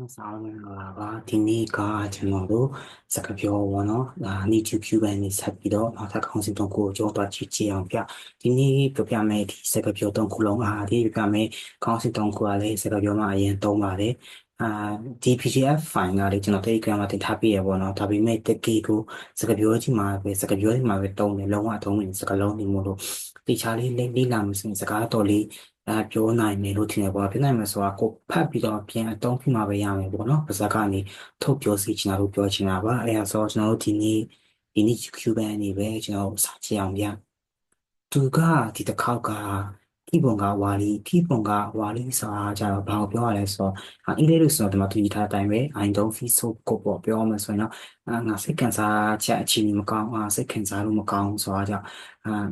မစားဝင်လာပါဒီနေ့ကကျွန်တော်တို့စကပြောဘောနော်ဒါနေချူဖြူပိုင်းနေဆက်ပြီးတော့နောက်ထပ်ခေါင်းစဉ်သုံးခုကိုကြောသွားကြည့်ကြအောင်ပြဒီနေ့ပြပြမယ်ဒီစကပြောသုံးခုလုံးအားဒီပြပြမယ်ခေါင်းစဉ်သုံးခုကလည်းစကပြောမှာအရင်သုံးပါတယ် အာဒီ PDF file ကလေကျွန်တော် Telegram မှာတင်ထားပြရပေါ့နော်။ဒါပေမဲ့တကယ်ကိုစကားပြောကြီးမှာပဲစကားပြောကြီးမှာပဲသုံးတယ်လုံးဝသုံးတယ်စကားလုံးနေမို့လို့တေချာလေးလေးလေးလာမှစကားတော်လေးအဲပြောနိုင်မယ်လို့ထင်တယ်ပေါ့ပြောနိုင်မယ်ဆိုတာကိုဖတ်ပြီးတော့ပြန်အသုံးပြုမှာပဲရမယ်ပေါ့နော်ပါဇက်ကနေထုတ်ပြောစီချင်တာလို့ပြောချင်တာပါအဲဒါဆိုကျွန်တော်တို့ဒီနေ့ဒီနေ့ Q&A နေပဲကျွန်တော်စာကြည့်အောင်ဗျသူကဒီတစ်ခေါက်က ခိပုံကဝါလီခိပုံကဝါလီဆိုတာကြတော့ဘာကိုပြောရလဲဆိုတော့အင်္ဂလိပ်လို့ဆိုတော့ဒီမှာသူရေးထားတဲ့အတိုင်းပဲ I don't feel so good ပေါ့ပြောမှဆိုရင်တော့ငါစိတ်ခံစားချက်အခြေအနေမကောင်းအာစိတ်ခံစားလို့မကောင်းဆိုတာကြောင့်အာ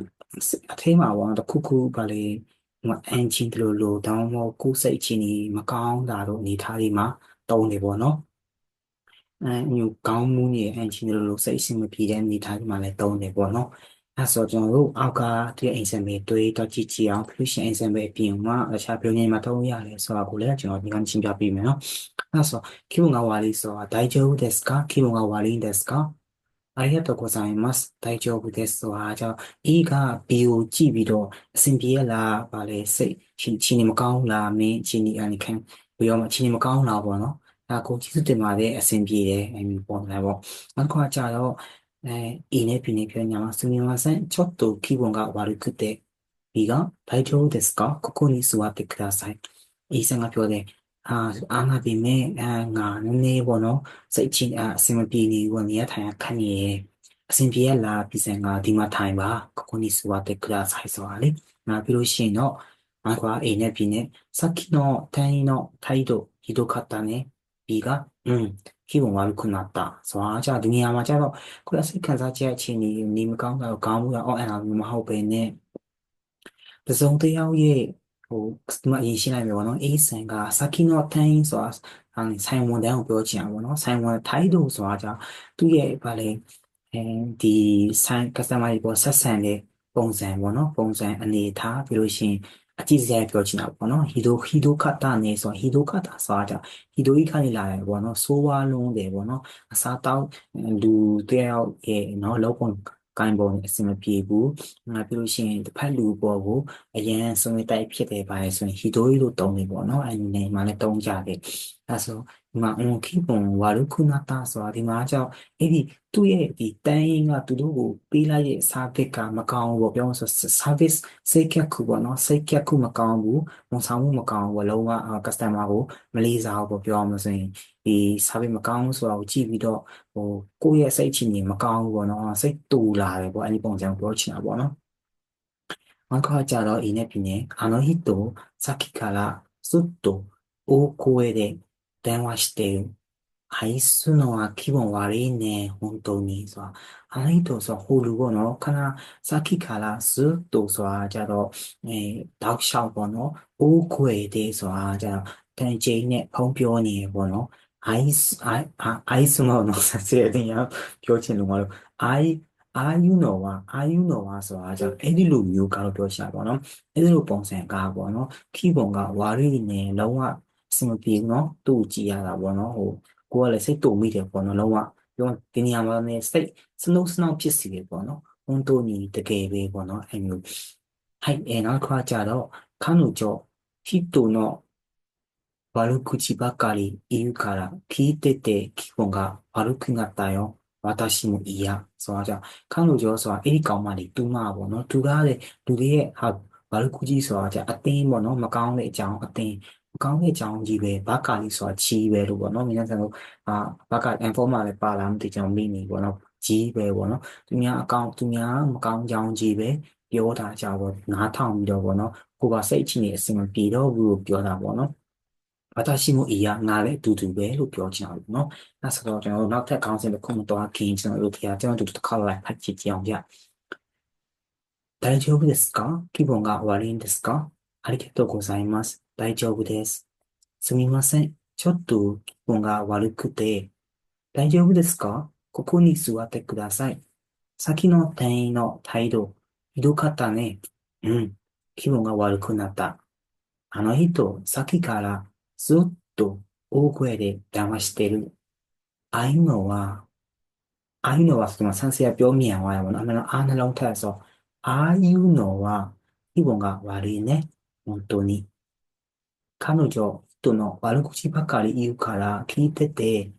အထိမှာပေါ့တခုခုပါလေအန်ချီလိုလိုတောင်းမို့ကိုယ်စိတ်ချီနေမကောင်းတာတို့အနေထားတွေမှာတုံးနေပေါ့နော်အဲမျိုးကောင်းမှုနေအန်ချီလိုလိုစိတ်အဆင်မပြေတဲ့အနေထားတွေမှာလည်းတုံးနေပေါ့နော် အဲဆိုကျွန်တော်တို့အောက်ကဒီအိမ်ဆန်မေတွေးတော့ကြည့်ကြည့်အောင် fusion အိမ်ဆန်မေအပြင်မှာအခြားပြောင်းနေမှာတုံးရတယ်ဆိုတာကိုလည်းကျွန်တော်ဒီကနေ့ရှင်းပြပေးမယ်နော်အဲဆိုကိဘုံကဝါလီဆိုတာ大丈夫ですかကိဘုံကဝါလီですかありがとうございます。大丈夫です။ဟာကြောင့် A က B ကိုကြည့်ပြီးတော့အဆင်ပြေလားဗာလေစိတ်ချင်းချင်းမကောင်းလားမင်းချင်းဒီအနေခံပြီးတော့ချင်းမကောင်းလားပေါ့နော်။ဒါကိုကျေးဇူးတင်ပါတယ်အဆင်ပြေတယ်အဲ့ဒီပေါ့လေပေါ့။နောက်တစ်ခါကျတော့ え、いいね、ピネピョニ。すみません。ちょっと気分が悪くて。いいが、大丈ですか?ここに座ってください。イーサンガピョで、あ、ア、ネボノ、セチン、あ、セ。ここに座ってください。そうあれ。まあ、ピロシ、いいね、さっきの店員の態度、ひどかったね。いいが、 ရှိပုံပါလို့ခုနတာဆိုတော့ကြာဒီနေရာမှာကြာတော့ကိုယ်အစိတ်ခံစားချက်အခြေအနေနေမကောင်းတာကိုခေါင်းမှုတာအော်အဲ့ဒါမျိုးမဟုတ်ပဲနဲ့ပစုံတရားရဲ့ဟိုဒီမှာအရင်ရှင်းလိုက်မယ်ပေါ့နော်အေးဆန်ကစာကီနောထိုင်းဆိုတာအဲဒီဆိုင်ဝန်တန်းကိုပြောချင်တာပေါ့နော်ဆိုင်ဝန်ထိုင်းတို့ဆိုတာကြာသူ့ရဲ့ဗာလေအဲဒီဆိုင် customer တွေပေါ်ဆက်ဆံတဲ့ပုံစံပေါ့နော်ပုံစံအနေထားပြီးလို့ရှိရင် အကြည့်စရာပြောချင်တာပေါ့နော်ဟီဒိုဟီဒိုခတာနေဆိုဟီဒိုခတာဆိုတာကြောင့်ဟီဒိုကြီးခနေလာတယ်ပေါ့နော်ဆိုးဝါးလုံးတယ်ပေါ့နော်အစားတောက်လူတယောက်ရဲ့နော်လောက်ပုံကိုင်းပုံအဆင်မပြေဘူးငါပြောလို့ရှိရင်တစ်ဖက်လူပေါ်ကိုအရန်ဆုံးတိုက်ဖြစ်တယ်ပါလေဆိုရင်ဟီတိုရီလို့တုံးနေပေါ့နော်အဲ့ဒီနေမှာလည်းတုံးကြတယ်အဲဆို ဒီမှာအွန်ခိပုံဝါရုခုနာတာဆိုတာဒီမှာကြောင့်အဲ့ဒီသူ့ရဲ့ဒီတန်ရင်းကသူတို့ကိုပေးလိုက်ရဲ့ service ကမကောင်းဘူးပေါ့ပြောမှဆို service စိတ်ကခုပေါ့နော်စိတ်ကခုမကောင်းဘူးဝန်ဆောင်မှုမကောင်းဘူးလုံးဝ customer ကိုမလေးစားဘူးပေါ့ပြောမှဆိုရင်ဒီ service မကောင်းဆိုတာကိုကြည့်ပြီးတော့ဟိုကိုယ့်ရဲ့စိတ်ချင်နေမကောင်းဘူးပေါ့နော်စိတ်တူလာတယ်ပေါ့အဲ့ဒီပုံစံကိုပြောချင်တာပေါ့နော်နောက်ခါကြတော့အိမ်နဲ့ပြင်းရင်အနောဟိတိုစာခိကာလာစွတ်တိုအိုကိုရဲ့ 電話してる愛すのは気分悪いね、本当に。ဆိုあの人ဆိုဟိုလူပေါ့နော်ခဏさっきからずっとဆိုတာကြတော့အဲတောက်လျှောက်ပေါ့နော်အိုးခွေတဲ့ဆိုတာကြတော့တန်ချိန်နဲ့ဖုံးပြောနေပေါ့နော် ice ice မဟုတ်တော့ဆက်စစ်တယ်ရပြောချင်လို့မလို့ i အာယူနော်ဝါအာယူနော်ဝါဆိုတာကြောင့်အဲ့ဒီလိုမျိုးကတော့ပြောရှာပေါ့နော်အဲ့ဒီလိုပုံစံကားပေါ့နော်ခီးပုံကဝါရီနေလုံးဝ အဆင်မပြေဘူးနော်သူ့ကြည့်ရတာပေါ့နော်ဟိုကိုကလည်းစိတ်တုံမိတယ်ပေါ့နော်လုံးဝပြောဒီနေရာမှာလည်းစိတ်စနှုတ်စနှောက်ဖြစ်စီတယ်ပေါ့နော်本当にတကယ်ပဲပေါ့နော်အဲ့မျိုးはいえー、နောက်တစ်ခါကျတော့彼女人の悪口ばかり言うから聞いてて気分が悪くなったよ。私も嫌。ဆိုတာကြောင့်彼女ဆိုတာအဲ့ဒီကောင်မလေးတူမပေါ့နော်တူကားတဲ့လူတွေရဲ့ဟာဘာလို့ခုကြီးဆိုတာကြအတင်းပေါ့နော်မကောင်းတဲ့အကြောင်းအတင်း မကောင်းတဲ့အကြောင်းကြီးပဲဘာကာလေးဆိုတာကြီးပဲလို့ပေါ့နော်မြင်တဲ့ဆိုအာဘာကာ informa လည်းပါလာမသိကြောင်မိနေပေါ့နော်ကြီးပဲပေါ့နော်သူများအကောင့်သူများမကောင်းကြောင်းကြီးပဲပြောတာကြောင့်ပေါ့နားထောင်ပြီးတော့ပေါ့နော်ကိုကစိတ်ချနေအစင်မပြေတော့ဘူးလို့ပြောတာပေါ့နော်私も嫌ငါလည်းအတူတူပဲလို့ပြောချင်တာပေါ့နော်အဲဆိုတော့ကျွန်တော်တို့နောက်ထပ်ခေါင်းစဉ်တစ်ခုမတော်ခင်ကျွန်တော်တို့တရားကျွန်တော်တို့တစ်ခါလိုက်ဖတ်ကြည့်ကြအောင်ဗျ大丈夫ですか気分が悪いんですかありがとうございます。 大丈夫です。すみません。ちょっと気分が悪くて。大丈夫ですか？ここに座ってください。先の店員の態度、ひどかったね。うん。気分が悪くなった。あの人、さっきからずっと大声で騙してる。ああいうのは、ああいうのはその賛成や表面は、あの、あの long term そう。ああいうのは、気分が悪いね。本当に。 간호죠 또너 와르쿠치 바카리 이유카라 키테테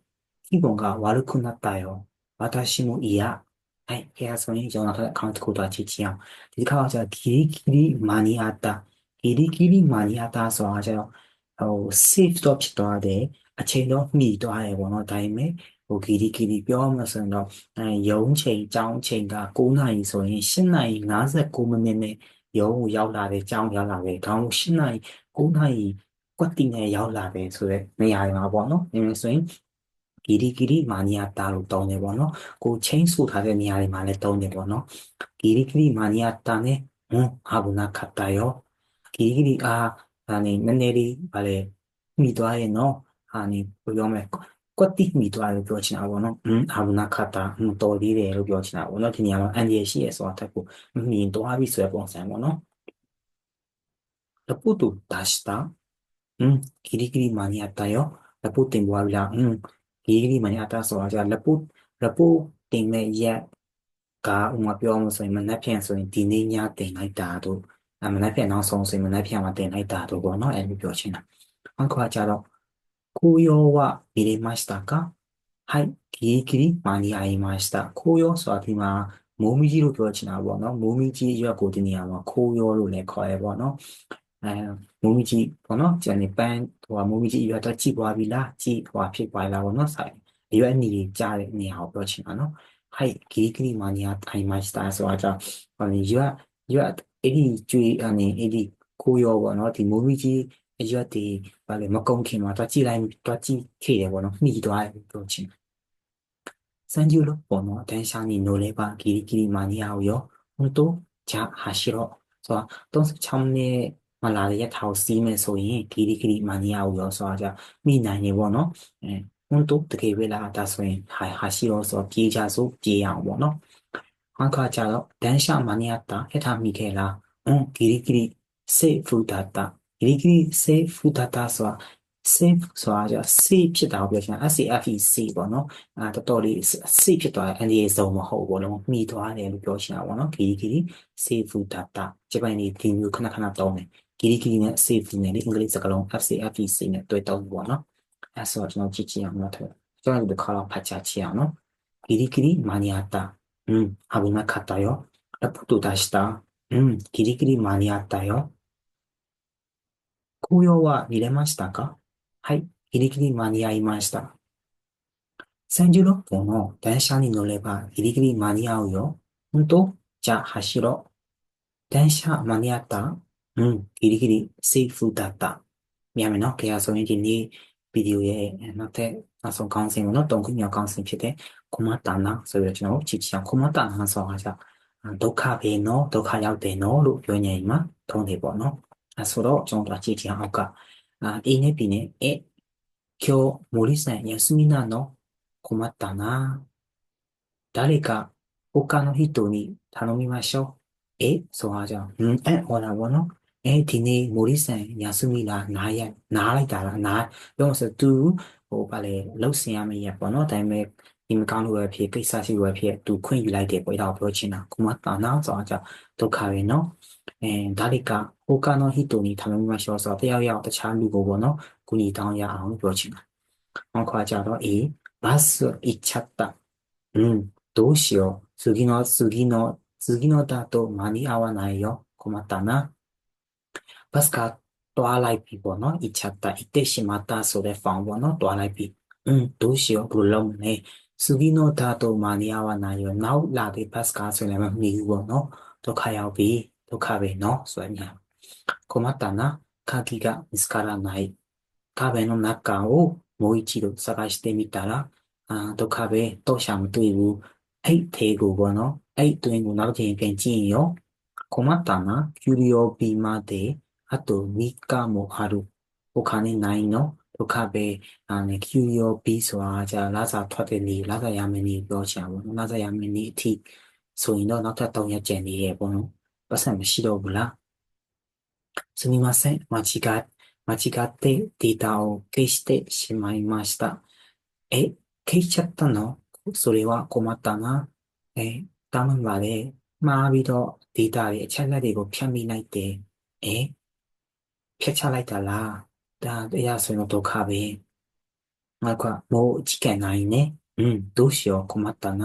기본가 와르쿠났다요 와타시모 이야 아이 해야선이 전화가 카운트 코드 아치치야 디카와자 기리기리 많이 하다 기리기리 많이 하다 소하자요 어 save တော့ဖြစ်သွားတယ်အချိန်တော့မှီသွားတယ်ပေါ့နော်ဒါပေမဲ့ဟိုဂီဒီဂီဒီပြောမှဆိုရင်တော့အဲရုံးချိန်ကြောင်းချိန်က9နာရီဆိုရင်8နာရီ59မိနစ်နဲ့ရုံးကိုရောက်လာတယ်ကြောင်းရောက်လာတယ်ဒါမှမဟုတ်8နာရီ9နာရီ ကွက်တင်နဲ့ရောက်လာတယ်ဆိုတော့နေရာတွေမှာပေါ့နော်ဒီလိုဆိုရင်ဂီရီဂီရီမာနီယာတာလို့တောင်းတယ်ပေါ့နော်ကိုချင်းဆိုထားတဲ့နေရာတွေမှာလည်းတောင်းတယ်ပေါ့နော်ဂီရီဂီရီမာနီယာတာနဲ့ဟွန်းအာဘူနာခတ်တာရောဂီရီဂီရီအာဒါနေနည်းနည်းလေးဗာလေမိသွားရဲ့နော်ဟာနေဘယ်ပြောမလဲကွက်တိမိသွားလို့ပြောချင်တာပေါ့နော်ဟွန်းအာဘူနာခတ်တာဟွန်းတော်သေးတယ်လို့ပြောချင်တာပေါ့နော်ဒီနေရာမှာအန်ဒီရရှိရဆိုတာတက်ကိုမြင်သွားပြီဆိုတဲ့ပုံစံပေါ့နော်လပုတူဒါစတာဟွန်းဂီရီဂီရီမာနီယာတာ 음, 길이길이 많이 왔다 요. 라포 땡보아 라. 음, 길이길이 많이 왔 다. 소라자 라포 라포 땡네 약가 우마 뼈면 소이 만나 편소이 디네 냐 땡라이다도 아 만나 편 나온 송 소이 만나 편마 땡라이다도 거너 애비 뼈친 다. 한코 하자로 고요와 미레마시다가 하이 길이길이 많이 아이마시 다. 고요 소아티마 မိုးမီးကြီးလို့ပြောချင်တာပေါ့နော်မိုးမီးကြီးရွက်ကိုဒီနေရာမှာခိုးရောလို့လည်းခေါ်ရဲပေါ့နော် အဲမုံမကြီးပေါ့နော်ကျန်နေပန်းဟိုကမုံမကြီးအရွယ်တက်ကြည့်သွားပြီလားကြည့်ဟိုဖြစ်သွားလားပေါ့နော်ဆိုင်အရွယ်အနီကြီးကြားတဲ့နေရာကိုပြောချင်တာနော်ဟိုက်ဂေးကနီမာနီယာထိုင်မစတာဆိုတော့ဟိုရွယ်ရွယ်အဲ့ဒီကျွေးအနေအဲ့ဒီကိုရောပေါ့နော်ဒီမုံမကြီးအရွက်ဒီဘာလဲမကုံခင်မှာတော့ကြည့်လိုက်တော့ကြည့်ခဲ့တယ်ပေါ့နော်နှီးသွားတယ်ပြောချင်စံကျူလို့ပေါ့နော်တန်ရှာနီနိုလေပါဂီရီဂီရီမာနီယာကိုရောဟိုတော့ဂျာဟာရှိတော့ဆိုတော့36နှစ် မလာတဲ့ရထားကိုစီးမယ်ဆိုရင်ဂီရီဂီရီမာနီယာကိုရောဆိုတာကြမိနိုင်နေပေါ့နော်အဲဟိုတော့တကယ်ပဲလားဒါဆိုရင်ဟာဟာရှိတော့ဆိုပြေးကြဆိုပြေးအောင်ပေါ့နော်အခါကျတော့တန်ရှာမာနီယာတာဟက်ထားမိခဲ့လားအွန်ဂီရီဂီရီစေဖူဒါတာဂီရီဂီရီစေဖူဒါတာဆိုတာ safe ဆိုတာじゃ safe ဖြစ်တာကိုပြောချင်တာ SAFE safe ပေါ့နော်အဲတော်တော်လေး safe ဖြစ်သွားတယ် NDA စုံမဟုတ်ဘူးလို့မှီသွားတယ်လို့ပြောချင်တာပေါ့နော်ဂီရီဂီရီ safe data ဂျပန်နေဒီမျိုးခဏခဏတောင်းတယ် ギリギリね、セーフが水分にな、イングリッツカロン、アフセアフィスイなっといたおかな、アスワチの父やのと、ジンドラーパチャチやの、ギリギリ間に合った。うん、危なかったよ。ラポート出した。うん、ギリギリ間に合ったよ。紅葉は見れましたか？はい、ギリギリ間に合いました。36分の電車に乗ればギリギリ間に合うよ。本当？じゃあ走ろう。電車間に合った？うん、ギリギリセーフだった。မြန်မယ်နော်။ကြရဆိုရင်ဒီနေ့ဗီဒီယိုရဲ့နောက်ထပ်နောက်ဆုံးကောင်းစင်ကိုနော်တုံခုမြောက်ကောင်းစင်ဖြစ်တဲ့ကုမတာနာဆိုပြီးတော့ကျွန်တော်ကြည့်ကြအောင်ကုမတာနာဆိုတာကဒုက္ခပဲနော်ဒုက္ခရောက်တယ်နော်လို့ပြောနေရင်မှာထုံးတယ်ပေါ့နော်။အဲဆိုတော့ကျွန်တော်ကြည့်ကြအောင်အောက်က あ、A ね B ね。え、今日森さん休みなの困ったな。誰か他の人に頼みましょう。え、ဆိုဟာကြောင့်ဟွန်းအဲ့ဟောတာပေါ့နော် အဲဒီနေ့မိုရီဆန်ညာစုမိလားနားရနားလိုက်တာလားနားပြောလို့ဆိုသူဟိုဗာလေလှုပ်ဆင်ရမယ့်ရပေါ့နော်ဒါပေမဲ့ဒီမကောင်းလို့ပဲဖြစ်ကိစ္စရှိလို့ပဲဖြစ်သူခွင့်ယူလိုက်တယ်ပေါ့ဒါကိုပြောချင်တာကုမတာနာဆိုတာကြောင့်ဒုက္ခပဲနော်အဲဒါလေးကဟိုကနော်ဟီတိုနီထားလို့မရှိတော့ဆိုတော့တယောက်ယောက်တခြားလူကိုပေါ့နော်ကူညီတောင်းရအောင်ပြောချင်တာနောက်ခွာကြတော့အေးバス行っちゃったうんどうしよう次の次の次のだと間に合わないよ困ったな バスကတွားလိုက်ပြီပေါ့နော်行っちゃった行ってしまったဆိုတဲ့ဖောင်ပေါ့နော်တွားလိုက်ပြီอืมどうしようဘယ်လိုလုပ်မလဲ次のだと間に合わないよနောက်လာတဲ့ဘတ်ကဆိုရင်လည်းမမီဘူးပေါ့နော်ဒုက္ခရောက်ပြီဒုက္ခပဲနော်ဆိုရင်困ったな鍵が見つからない壁の中をもう一度探してみたらあဒုက္ခပဲတော့ရှာမတွေ့ဘူးအဲ့သေးကိုပေါ့နော်အဲ့တွင်ကိုနောက်တစ်ချိန်ပြန်ကြည့်ရင်ရော困ったなキュリオビまで あと3日もある他にないのဒုက္ခပဲအာနေ QUB ဆိုတာじゃလာစာထွက်တဲ့နေ့လာစာရမယ်နေ့ပြောချင်ပါဘူးလာစာရမယ်နေ့အထိဆိုရင်တော့နောက်ထပ်3ရက်ကျန်နေရပေါ့နော်ပတ်စံမရှိတော့ဘူးလားすみません間違 間違ってデータを消してしまいました。え、消しちゃったのそれは困ったな。え、ဒါမှမပါလေမှားပြီးတော့ data တွေအချက်အလက်တွေကိုဖြတ်မိလိုက်တယ်။အဲ ဖြတ်ချလိုက်တာလား။ဒါတရားဆိုရင်ဒုက္ခပဲ။နောက်ကမိုးအကြီးကန်နိုင်နေ။อืมどうしよう困ったな。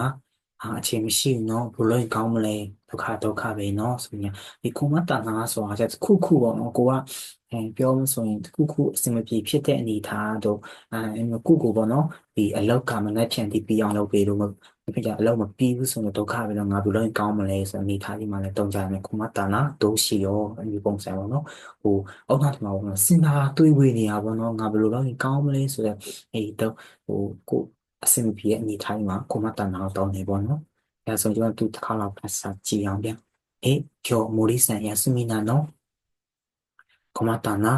အာအချိန်မရှိဘူးเนาะဘယ်လိုကောင်းမလဲဒုက္ခဒုက္ခပဲเนาะဆိုရင်ဒီကုမတ္တနာဆိုတာကျခုခုပေါ့เนาะကိုကအဲပြောမဆိုရင်တခုခုအစင်မပြေဖြစ်တဲ့အနေထားတို့အဲခုခုပေါ့เนาะဒီအလောက်ကမနဲ့ဖြန်တီးပြအောင်လုပ်ပေးလို့ ဒီဖြစ်ကြအလုံးမပြီးဘူးဆိုတော့ဒုက္ခပဲတော့ငါဘယ်လိုကောင်းမလဲဆိုတော့မိသားစုမှလည်းတုံကြတယ်ခုမတနာဒုရှိရောအမျိုးပုံစံပေါ့နော်ဟိုအောက်ထပ်မှာပေါ့နော်စဉ်းစားတွေးဝေနေတာပေါ့နော်ငါဘယ်လိုတော့ကောင်းမလဲဆိုတော့အေးတော့ဟိုကိုအဆင်ပြေရဲ့အနေထိုင်မှာခုမတနာတော့တောင်းနေပေါ့နော်အဲဆိုကျွန်တော်သူတစ်ခါတော့ဖတ်စာကြည့်အောင်ပြန်အေးကျော်မိုရီဆန်ရစမီနာနော် Komatana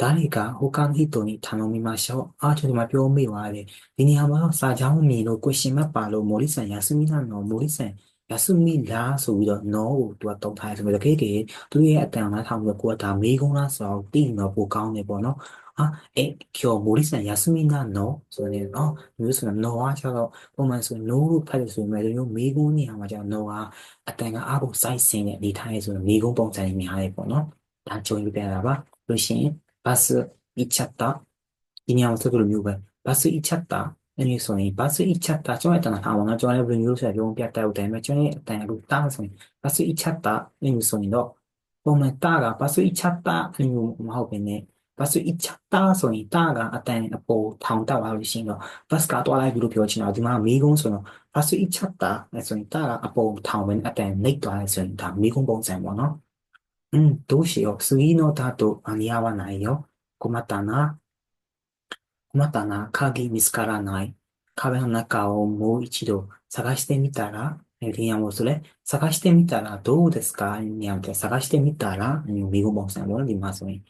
ဒါတွေကဟိုကောင်ဟိတုံနိထာနုံမီမှာရှောက်အားချုံမှာပြောမိပါတယ်ဒီနေရာမှာစာချောင်းမီလို့ question mark ပါလို့မော်လီဆန်ယာစုမီနာနော်မော်လီဆန်ယာစုမီလာဆိုပြီးတော့နော်ကိုသူကတုံထားတယ်ဆိုပြီးတော့ခေကေသူရဲ့အတန်မှာထောင်ပြီးတော့ကိုကဒါမေးခွန်းလားဆိုတော့တိနော်ပိုကောင်းတယ်ပေါ့နော်အာအဲကျော်မော်လီဆန်ယာစုမီနာနော်ဆိုရင်နော်မျိုးဆိုတော့နော်အားချတော့ပုံမှန်ဆိုနိုးလို့ဖတ်လို့ဆိုရင်လည်းမျိုးမေးခွန်းနေရာမှာကျတော့နော်အားအတန်ကအားကိုစိုက်စင်တဲ့အနေထားရဲ့ဆိုတော့မေးခွန်းပုံစံကြီးများတယ်ပေါ့နော်ဒါကြုံပြတာပါလို့ရှိရင် bus 이차다 이냐고 서로 묘가 bus 이차다 아니 소니 bus 이차다 저에 따라 하와나 저에 불 묘서 병원 뼈다고 되면 저에 따라 루타 소니 bus 이차다 아니 소니도 보면 따가 bus 이차다 아니 뭐 하고 있네 ဘတ်စ်အချတာဆိုရင်တာကအတန်အပေါ်ထောင်တက်လာလို့ရှိရင်တော့ဘတ်စ်ကသွားလိုက်ပြီးလို့ပြောချင်တာဒီမှာမေးကုန်းဆိုတော့ဘတ်စ်အချတာဆိုရင်တာကအပေါ်ထောင်ဝင်အတန်နှိပ်သွားလိုက်ဆိုရင်ဒါမေးကုန်းပုံစံပေါ့နော် อืมどうしよう次のだと間に合わないよ困ったな困ったな、鍵見つからない。壁の中をもう一度探してみたら、リアンもそれ、探してみたらどうですか？にゃんて探してみたら、ミゴボンさんもりますね。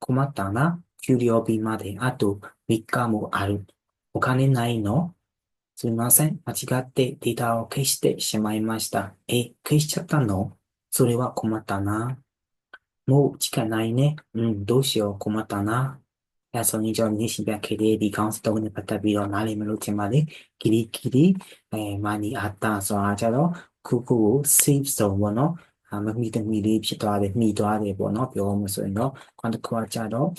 困ったな、給料日まであと3日もある。お金ないの？すみません。間違ってデータを消してしまいました。え、消しちゃったの？それは困ったな。もう時間ないね。うん、どうしよう。困ったな。အဲဆိုရင်ကျွန်တော်နေ့ရှိပြခဲ့တဲ့ဒီကောင်းစတုံးနဲ့ပတ်သက်ပြီးတော့နားလည်မလို့ချင်ပါလေကီလီကီလီအဲမာနီအာတာဆိုတာကျတော့ခုခုကို save ဆုံးပေါ့နော်အမမီတမီလေးဖြစ်သွားတယ်မှီသွားတယ်ပေါ့နော်ပြောမှဆိုရင်တော့ခွန်တခွာကြတော့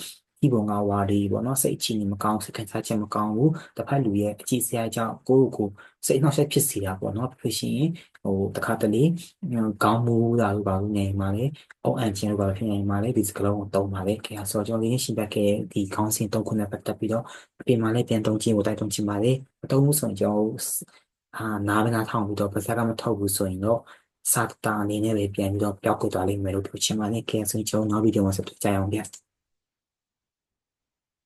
ဒီပုံကဝါဒီပေါ့နော်စိတ်အခြေအနေမကောင်းစိတ်ခံစားချက်မကောင်းဘူးတစ်ဖက်လူရဲ့အကြည့်စရာကြောင့်ကိုယ့်ကိုယ်စိတ်နှောက်ယှက်ဖြစ်စေတာပေါ့နော်ဖြစ်ရှင်ဟိုတခါတလေခေါင်းမူးတာလို့ပါလို့နေမှာလေအောက်အန်ချင်းလို့ပါဖြစ်နေမှာလေဒီစကလုံးကိုတုံးပါလေခင်ဗျာဆိုတော့ကျွန်တော်လေးရှင်းပြခဲ့ဒီခေါင်းစဉ်တုံးခုနဲ့ပတ်သက်ပြီးတော့အပြင်မှာလည်းပြန်တုံးခြင်းကိုတိုက်တုံးခြင်းပါလေမတုံးဘူးဆိုရင်ကျွန်တော်အာနားမနာထောင်ပြီးတော့ပါဇက်ကမထောက်ဘူးဆိုရင်တော့စာတာအနေနဲ့ပဲပြန်ပြီးတော့ပျောက်ကွယ်သွားလိမ့်မယ်လို့ပြောချင်ပါတယ်ခင်ဗျာဆိုရင်ကျွန်တော်နောက်ဗီဒီယိုမှာဆက်တွေ့ကြအောင်ဗျာ